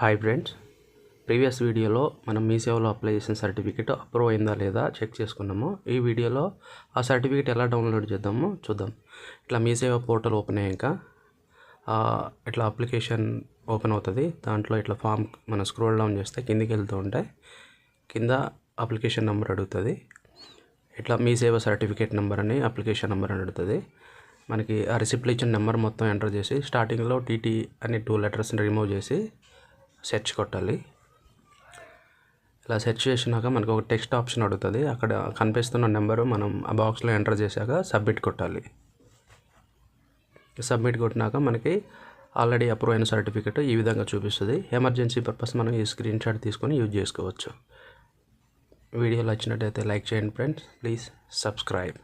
Hi friends previous వీడియోలో మనం మీ సేవలో అప్లై చేసిన సర్టిఫికేట్ అప్రూవ్ అయిందా లేదా చెక్ చేసుకున్నాము. ఈ వీడియోలో ఆ సర్టిఫికేట్ ఎలా డౌన్లోడ్ చేద్దామో చూద్దాం. ఇట్లా మీ సేవ పోర్టల్ ఓపెన్ అయ్యాక ఇట్లా అప్లికేషన్ ఓపెన్ అవుతుంది. దాంట్లో ఇట్లా ఫామ్ మనం స్క్రోల్ డౌన్ చేస్తే కిందికి వెళ్తూ ఉంటే కింద అప్లికేషన్ నెంబర్ అడుగుతుంది. ఇట్లా మీ సేవ సర్టిఫికేట్ నెంబర్ అని అప్లికేషన్ నెంబర్ అని అడుగుతుంది. మనకి ఆ రిసిప్ట్ ఇచ్చిన నెంబర్ మొత్తం ఎంటర్ చేసి స్టార్టింగ్లో టీటీ అని టూ లెటర్స్ని రిమూవ్ చేసి సెర్చ్ కొట్టాలి. ఇలా సెర్చ్ చేసినాక మనకు ఒక టెక్స్ట్ ఆప్షన్ అడుగుతుంది. అక్కడ కనిపిస్తున్న నెంబరు మనం ఆ బాక్స్లో ఎంటర్ చేశాక సబ్మిట్ కొట్టాలి. సబ్మిట్ కొట్టినాక మనకి ఆల్రెడీ అప్రూవ్ అయిన సర్టిఫికేట్ ఈ విధంగా చూపిస్తుంది. ఎమర్జెన్సీ పర్పస్ మనం ఈ స్క్రీన్ షాట్ తీసుకొని యూజ్ చేసుకోవచ్చు. వీడియోలు వచ్చినట్టయితే లైక్ చేయండి ఫ్రెండ్స్. Please subscribe.